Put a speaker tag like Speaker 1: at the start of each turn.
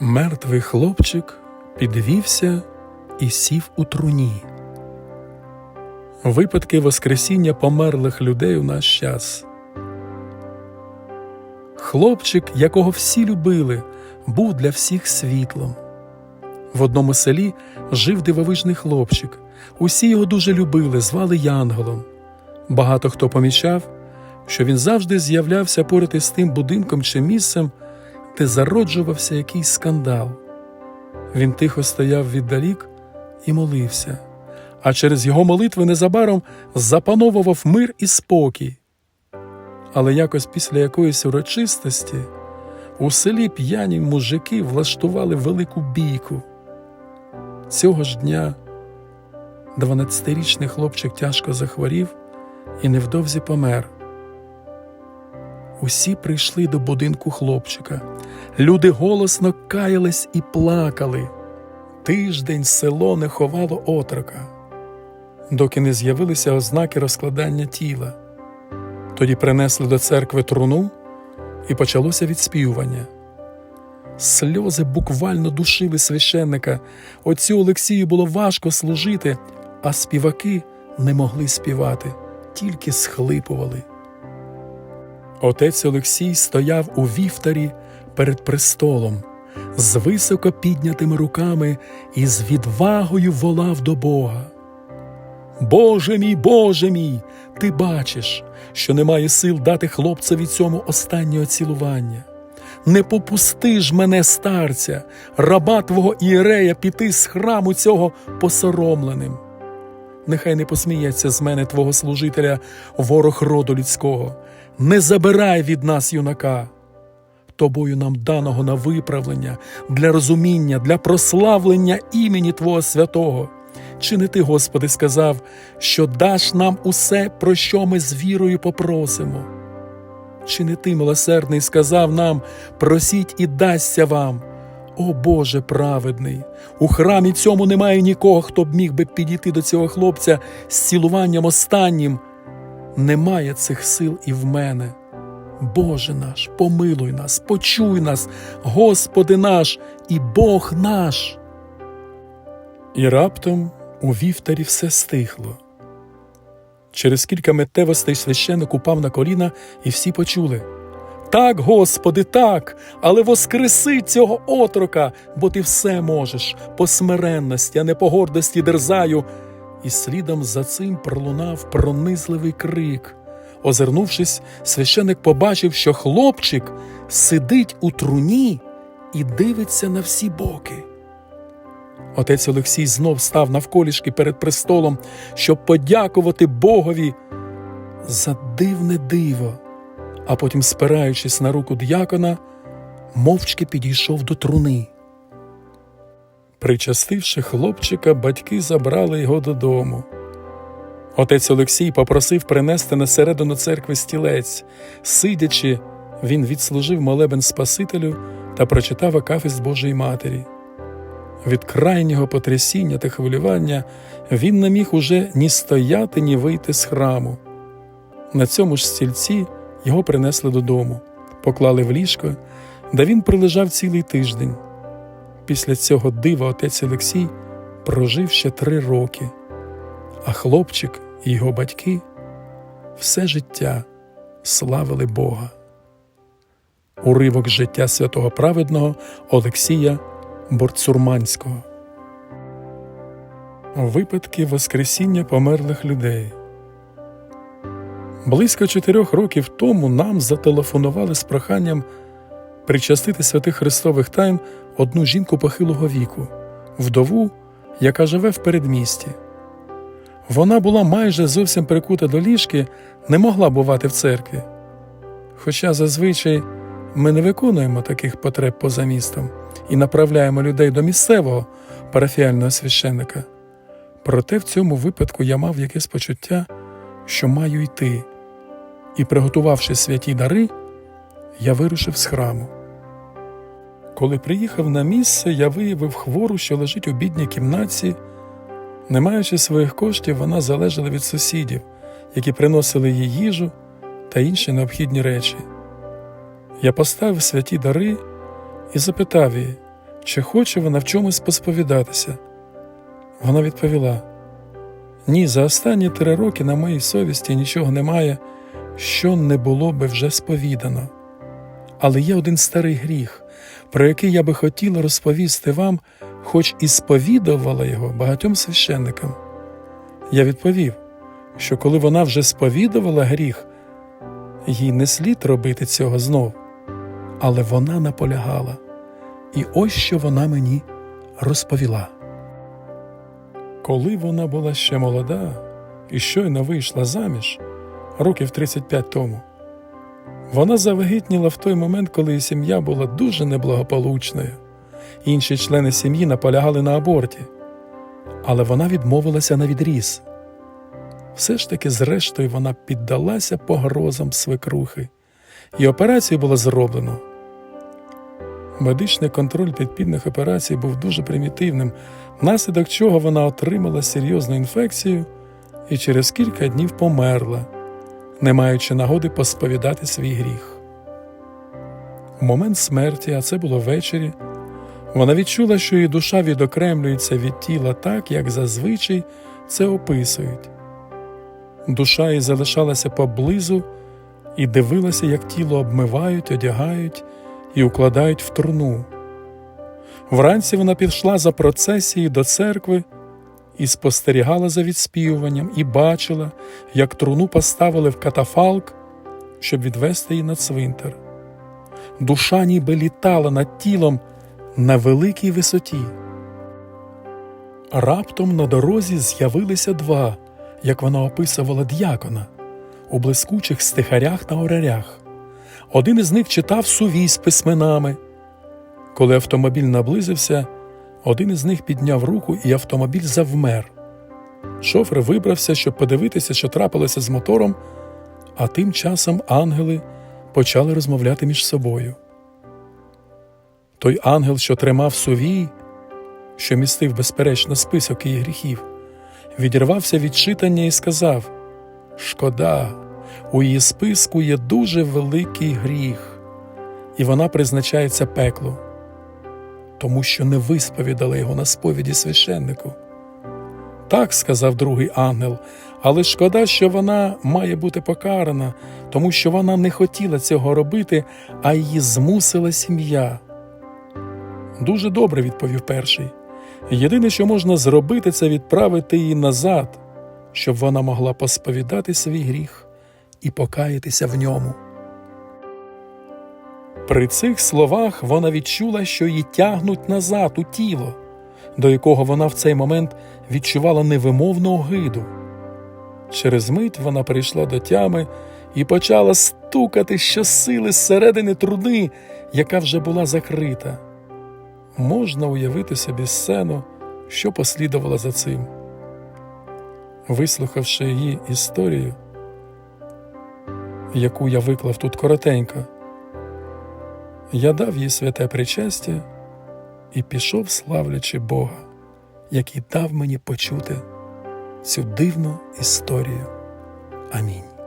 Speaker 1: Мертвий хлопчик підвівся і сів у труні. Випадки Воскресіння померлих людей у наш час. Хлопчик, якого всі любили, був для всіх світлом. В одному селі жив дивовижний хлопчик. Усі його дуже любили, звали Янголом. Багато хто помічав, що він завжди з'являвся поряд із тим будинком чи місцем, де зароджувався якийсь скандал. Він тихо стояв віддалік і молився, а через його молитви незабаром запановував мир і спокій. Але якось після якоїсь урочистості у селі п'яні мужики влаштували велику бійку. Цього ж дня 12-річний хлопчик тяжко захворів і невдовзі помер. Усі прийшли до будинку хлопчика. Люди голосно каялись і плакали. Тиждень село не ховало отрока, доки не з'явилися ознаки розкладання тіла. Тоді принесли до церкви труну і почалося відспівування. Сльози буквально душили священника. Отцю Олексію було важко служити, а співаки не могли співати, тільки схлипували. Отець Олексій стояв у вівтарі перед престолом, з високо піднятими руками і з відвагою волав до Бога. Боже мій, Боже мій, ти бачиш, що немає сил дати хлопцеві цьому останнього цілування. Не попусти ж мене, старця, раба твого ієрея, піти з храму цього посоромленим. Нехай не посміється з мене твого служителя, ворог роду людського, не забирай від нас юнака. Тобою нам даного на виправлення, для розуміння, для прославлення імені Твого святого. Чи не ти, Господи, сказав, що даш нам усе, про що ми з вірою попросимо? Чи не ти, милосердний, сказав нам просіть і дасться вам? О Боже праведний, у храмі цьому немає нікого, хто б міг би підійти до цього хлопця з цілуванням останнім. Немає цих сил і в мене. Боже наш, помилуй нас, почуй нас, Господи наш і Бог наш. І раптом у вівтарі все стихло. Через кілька миттєвостей священик упав на коліна, і всі почули. Так, Господи, так, але воскреси цього отрока, бо ти все можеш, по смиренності, а не по гордості дерзаю. І слідом за цим пролунав пронизливий крик. Озирнувшись, священик побачив, що хлопчик сидить у труні і дивиться на всі боки. Отець Олексій знов став навколішки перед престолом, щоб подякувати Богові за дивне диво, а потім, спираючись на руку д'якона, мовчки підійшов до труни. Причастивши хлопчика, батьки забрали його додому. Отець Олексій попросив принести на середину церкви стілець. Сидячи, він відслужив молебен Спасителю та прочитав акафіст Божої Матері. Від крайнього потрясіння та хвилювання він не міг уже ні стояти, ні вийти з храму. На цьому ж стільці його принесли додому, поклали в ліжко, де він пролежав цілий тиждень. Після цього дива отець Олексій прожив ще три роки, а хлопчик і його батьки все життя славили Бога. Уривок життя святого праведного Олексія Борцурманського. Випадки Воскресіння померлих людей. Близько чотирьох років тому нам зателефонували з проханням причастити святих Христових тайн одну жінку похилого віку, вдову, яка живе в передмісті. Вона була майже зовсім прикута до ліжки, не могла бувати в церкві. Хоча зазвичай ми не виконуємо таких потреб поза містом і направляємо людей до місцевого парафіального священника. Проте в цьому випадку я мав якесь почуття, що маю йти, і, приготувавши святі дари, я вирушив з храму. Коли приїхав на місце, я виявив хвору, що лежить у бідній кімнаті. Не маючи своїх коштів, вона залежала від сусідів, які приносили їй їжу та інші необхідні речі. Я поставив святі дари і запитав її, чи хоче вона в чомусь посповідатися. Вона відповіла: Ні, за останні три роки на моїй совісті нічого немає, що не було би вже сповідано. Але є один старий гріх, про який я би хотіла розповісти вам, хоч і сповідувала його багатьом священникам. Я відповів, що коли вона вже сповідувала гріх, їй не слід робити цього знов. Але вона наполягала, і ось що вона мені розповіла. Коли вона була ще молода і щойно вийшла заміж, років 35 тому, вона завагітніла в той момент, коли її сім'я була дуже неблагополучною. Інші члени сім'ї наполягали на аборті, але вона відмовилася на відріз. Все ж таки, зрештою, вона піддалася погрозам свекрухи, і операцію було зроблено. Медичний контроль підпільних операцій був дуже примітивним, внаслідок чого вона отримала серйозну інфекцію і через кілька днів померла, не маючи нагоди посповідати свій гріх. У момент смерті, а це було ввечері, вона відчула, що її душа відокремлюється від тіла так, як зазвичай це описують. Душа її залишалася поблизу і дивилася, як тіло обмивають, одягають і укладають в труну. Вранці вона пішла за процесією до церкви і спостерігала за відспівуванням, і бачила, як труну поставили в катафалк, щоб відвести її на цвинтар. Душа ніби літала над тілом на великій висоті. Раптом на дорозі з'явилися два, як вона описувала д'якона, у блискучих стихарях на орарях. Один із них читав сувій з письменами. Коли автомобіль наблизився, один із них підняв руку, і автомобіль завмер. Шофер вибрався, щоб подивитися, що трапилося з мотором, а тим часом ангели почали розмовляти між собою. Той ангел, що тримав сувій, що містив безперечно список її гріхів, відірвався від читання і сказав: Шкода, у її списку є дуже великий гріх, і вона призначається пеклу, тому що не висповідала його на сповіді священнику. Так сказав другий ангел, але шкода, що вона має бути покарана, тому що вона не хотіла цього робити, а її змусила сім'я. Дуже добре, відповів перший. Єдине, що можна зробити, це відправити її назад, щоб вона могла посповідати свій гріх і покаятися в ньому. При цих словах вона відчула, що її тягнуть назад у тіло, до якого вона в цей момент відчувала невимовну огиду. Через мить вона прийшла до тями і почала стукати щосили зсередини труни, яка вже була закрита. Можна уявити собі сцену, що послідувала за цим. Вислухавши її історію, яку я виклав тут коротенько, я дав їй святе причастя і пішов, славлячи Бога, який дав мені почути цю дивну історію. Амінь.